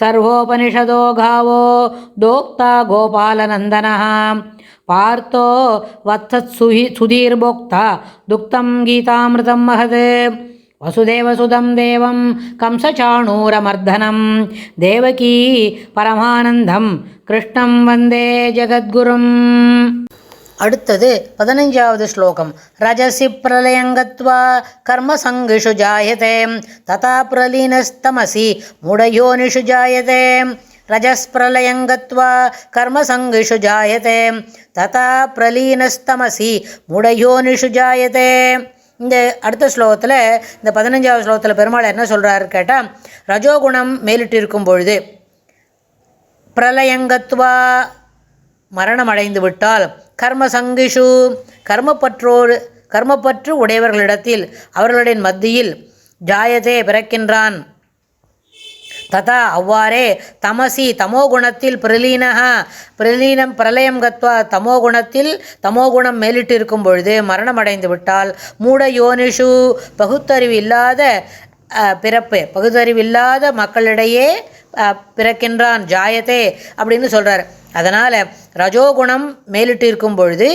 सर्वोपनिषदो गावो दोक्ता गोपालनन्दनः पार्थो वत्सत्सुहि सुधीर्भोक्ता दुक्तं गीतामृतं महत् वसुदेवसुदं देवं कंसचाणूरमर्दनं देवकी परमानन्दं कृष्णं वन्दे जगद्गुरुम् அடுத்தது பதினஞ்சாவது ஸ்லோகம் ரஜசி பிரலயங்கத்வா கர்மசங்கிஷு ஜாயதே ததா பிரலீனஸ்தமசி மூடயோனிஷு ஜாயதே ரஜஸ்பிரலயங்கத்வா கர்மசங்கிஷு ஜாயதேம் ததா பிரலீனஸ்தமசி மூடயோனிஷு ஜாயதேம் இந்த அடுத்த ஸ்லோகத்தில் இந்த பதினஞ்சாவது ஸ்லோகத்தில் பெருமாள் என்ன சொல்கிறாரு கேட்டால் ரஜோகுணம் மேலிட்டிருக்கும் பொழுது பிரலயங்கத்வா மரணம் அடைந்து விட்டால் கர்ம சங்கிஷு கர்மப்பற்றோர் கர்மப்பற்று உடையவர்களிடத்தில் அவர்களுடைய மத்தியில் ஜாயதே பிறக்கின்றான். ததா அவ்வாறே தமசி தமோகுணத்தில் பிரலீனக பிரலீனம் பிரளயம் கத்வா தமோகுணத்தில் தமோகுணம் மேலிட்டு இருக்கும் பொழுது மரணமடைந்து விட்டால் மூட யோனிஷு பகுத்தறிவு இல்லாத பிறப்பு பகுத்தறிவில்லாத மக்களிடையே பிறக்கின்றான் ஜாயதே அப்படின்னு சொல்கிறார் அதனால் ரஜோகுணம் மேலிட்டு இருக்கும் பொழுது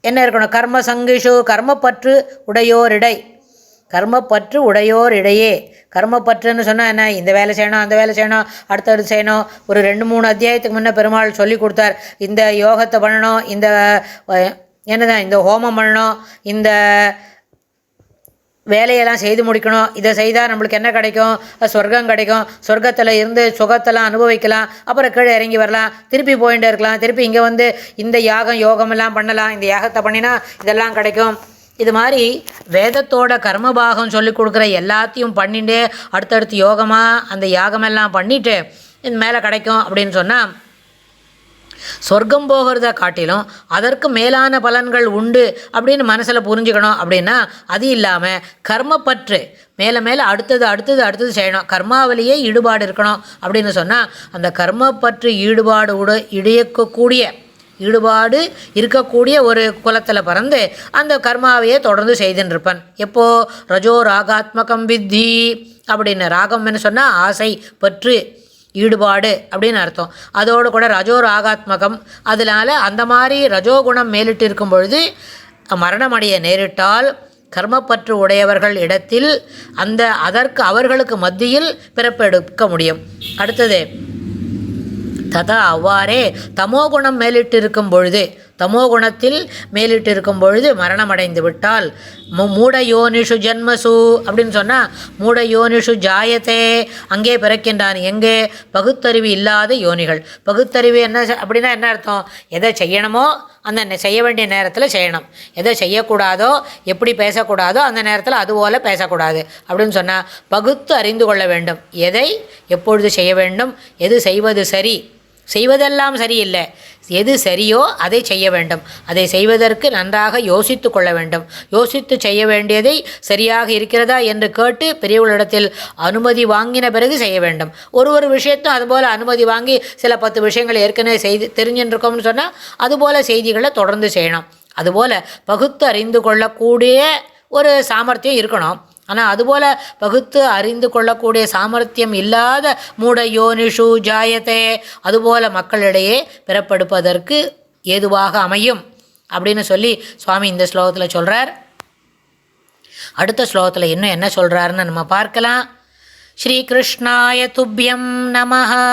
என்ன இருக்கணும்? கர்ம சங்கிஷு கர்மப்பற்று உடையோரிடை. கர்மப்பற்று உடையோர் இடையே கர்மப்பற்றுன்னு சொன்னால் என்ன? இந்த வேலை செய்யணும் அந்த வேலை செய்யணும் அடுத்தது செய்யணும். ஒரு ரெண்டு மூணு அத்தியாயத்துக்கு முன்னே பெருமாள் சொல்லி கொடுத்தார். இந்த யோகத்தை பண்ணணும் இந்த என்னதான் இந்த ஹோமம் பண்ணணும் இந்த வேலையெல்லாம் செய்து முடிக்கணும். இதை செய்தால் நம்மளுக்கு என்ன கிடைக்கும்? சொர்க்கம் கிடைக்கும். சொர்க்கத்தில் இருந்து சுகத்தெல்லாம் அனுபவிக்கலாம். அப்புறம் கீழே இறங்கி வரலாம். திருப்பி போயிட்டே இருக்கலாம். திருப்பி இங்கே வந்து இந்த யாகம் யோகமெல்லாம் பண்ணலாம். இந்த யாகத்தை பண்ணினா இதெல்லாம் கிடைக்கும். இது மாதிரி வேதத்தோட கர்மபாகம் சொல்லி கொடுக்குற எல்லாத்தையும் பண்ணிட்டு அடுத்தடுத்து யோகமாக அந்த யாகமெல்லாம் பண்ணிவிட்டு இது மேலே கிடைக்கும் அப்படின்னு சொன்னால் சொர்க்கம் போகிறத காட்டிலும் அதற்கு மேலான பலன்கள் உண்டு அப்படின்னு மனசில் புரிஞ்சுக்கணும் அப்படின்னா அது இல்லாமல் கர்மப்பற்று. மேலே மேலே அடுத்தது அடுத்தது அடுத்தது செய்யணும். கர்மாவிலேயே ஈடுபாடு இருக்கணும் அப்படின்னு சொன்னால் அந்த கர்மப்பற்று ஈடுபாடு உட இடையக்கூடிய ஈடுபாடு இருக்கக்கூடிய ஒரு குலத்தில் பிறந்து அந்த கர்மாவையே தொடர்ந்து செய்துன்னு எப்போது ரஜோ ராகாத்மகம் வித்தி அப்படின்னு ராகம்னு சொன்னால் ஆசை பற்று. ஈடுபாடு அப்படின்னு அர்த்தம். அதோடு கூட ரஜோ ராகாத்மகம் அதனால் அந்த மாதிரி ரஜோகுணம் மேலிட்டு இருக்கும் பொழுது மரணமடைய நேரிட்டால் கர்மப்பற்று உடையவர்கள் இடத்தில் அந்த அதற்கு அவர்களுக்கு மத்தியில் பிறப்பெடுக்க முடியும். அடுத்தது ததா அவ்வாறே தமோகுணம் மேலிட்டு இருக்கும் பொழுது தமோகுணத்தில் மேலிட்டு இருக்கும் பொழுது மரணமடைந்து விட்டால் மூடயோனிஷு மூட யோனிஷு ஜன்மசு அப்படின்னு சொன்னால் மூட யோனிஷு ஜாயத்தே அங்கே பிறக்கின்றான். எங்கே? பகுத்தறிவு இல்லாத யோனிகள். பகுத்தறிவு என்ன அப்படின்னா என்ன அர்த்தம்? எதை செய்யணுமோ அந்த நெ- செய்ய வேண்டிய நேரத்தில் செய்யணும். எதை செய்யக்கூடாதோ எப்படி பேசக்கூடாதோ அந்த நேரத்தில் அதுபோல் பேசக்கூடாது. அப்படின்னு சொன்னால் பகுத்து அறிந்து கொள்ள வேண்டும். எதை எப்பொழுது செய்ய வேண்டும்? எது செய்வது சரி? செய்வதெல்லாம் சரியில்லை. எது சரியோ அதை செய்ய வேண்டும். அதை செய்வதற்கு நன்றாக யோசித்து கொள்ள வேண்டும். யோசித்து செய்ய வேண்டியதை சரியாக இருக்கிறதா என்று கேட்டு பெரியவர்களிடத்தில் அனுமதி வாங்கின பிறகு செய்ய வேண்டும். ஒரு ஒரு விஷயத்தும் அதுபோல் அனுமதி வாங்கி சில பத்து விஷயங்கள் ஏற்கனவே செய்து தெரிஞ்சுருக்கோம்னு சொன்னால் அதுபோல் செய்திகளை தொடர்ந்து செய்யணும். அதுபோல் பகுத்து அறிந்து கொள்ளக்கூடிய ஒரு சாமர்த்தியம் இருக்கணும். ஆனால் அதுபோல் பகுத்து அறிந்து கொள்ளக்கூடிய சாமர்த்தியம் இல்லாத மூட யோனிஷு ஜாயத்தே அதுபோல் மக்களிடையே பிறப்படுப்பதற்கு ஏதுவாக அமையும் அப்படின்னு சொல்லி சுவாமி இந்த ஸ்லோகத்தில் சொல்கிறார் அடுத்த ஸ்லோகத்தில் இன்னும் என்ன சொல்கிறாருன்னு நம்ம பார்க்கலாம். ஸ்ரீகிருஷ்ணாய துப்பியம் நமஹா.